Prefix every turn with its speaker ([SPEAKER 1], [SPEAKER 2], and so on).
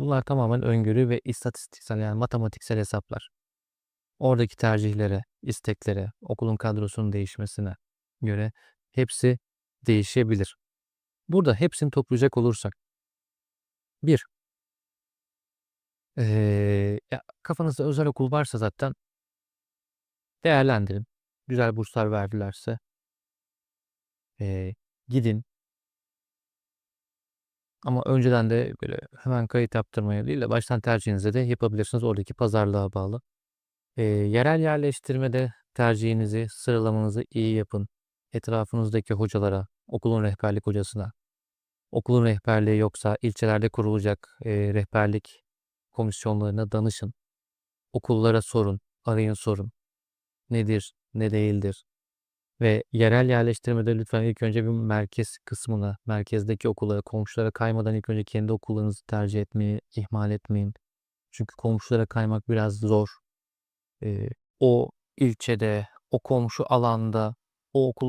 [SPEAKER 1] bunlar tamamen öngörü ve istatistiksel yani matematiksel hesaplar. Oradaki tercihlere, isteklere, okulun kadrosunun değişmesine göre hepsi değişebilir. Burada hepsini toplayacak olursak 1 Eee, ya, kafanızda özel okul varsa zaten değerlendirin. Güzel burslar verdilerse eee, gidin. Ama önceden de böyle hemen kayıt yaptırmaya değil de baştan tercihinizi de yapabilirsiniz. Oradaki pazarlığa bağlı. Eee, yerel yerleştirmede tercihinizi, sıralamanızı iyi yapın. Etrafınızdaki hocalara, okulun rehberlik hocasına, okulun rehberliği yoksa ilçelerde kurulacak eee, rehberlik komisyonlarına danışın. Okullara sorun, arayın sorun. Nedir, ne değildir? Ve yerel yerleştirmede lütfen ilk önce bir merkez kısmına, merkezdeki okullara, komşulara kaymadan ilk önce kendi okullarınızı tercih etmeyi ihmal etmeyin. Çünkü komşulara kaymak biraz zor. Eee, o ilçede, o komşu alanda, o okul